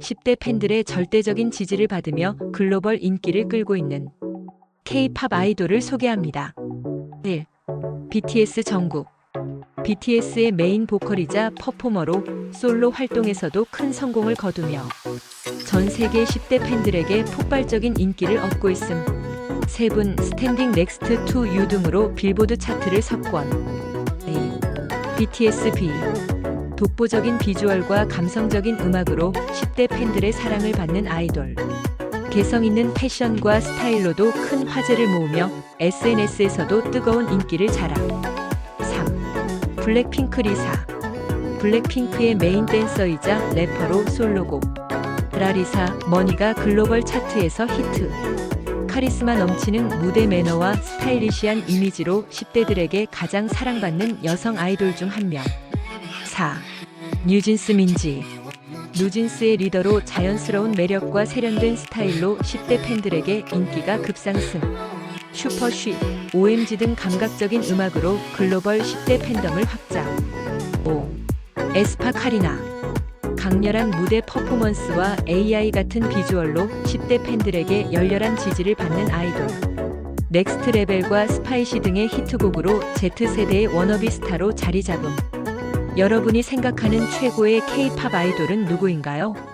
10대 팬들의 절대적인 지지를 받으며 글로벌 인기를 끌고 있는 K-팝 아이돌을 소개합니다. 1. BTS 정국 BTS의 메인 보컬이자 퍼포머로 솔로 활동에서도 큰 성공을 거두며 전 세계 10대 팬들에게 폭발적인 인기를 얻고 있음. 세분 스탠딩 넥스트 투 유 등으로 빌보드 차트를 석권. A. BTS B. 독보적인 비주얼과 감성적인 음악으로 10대 팬들의 사랑을 받는 아이돌. 개성 있는 패션과 스타일로도 큰 화제를 모으며 SNS에서도 뜨거운 인기를 자랑. 3. 블랙핑크 리사. 블랙핑크의 메인 댄서이자 래퍼로 솔로곡. 라리사 머니가 글로벌 차트에서 히트. 카리스마 넘치는 무대 매너와 스타일리시한 이미지로 10대들에게 가장 사랑받는 여성 아이돌 중 한 명. 4. 뉴진스 민지. 뉴진스의 리더로 자연스러운 매력과 세련된 스타일로 10대 팬들에게 인기가 급상승. 슈퍼쉬, OMG 등 감각적인 음악으로 글로벌 10대 팬덤을 확장. 5. 에스파 카리나. 강렬한 무대 퍼포먼스와 AI 같은 비주얼로 10대 팬들에게 열렬한 지지를 받는 아이돌. 넥스트 레벨과 스파이시 등의 히트곡으로 Z세대의 워너비 스타로 자리 잡음. 여러분이 생각하는 최고의 K-팝 아이돌은 누구인가요?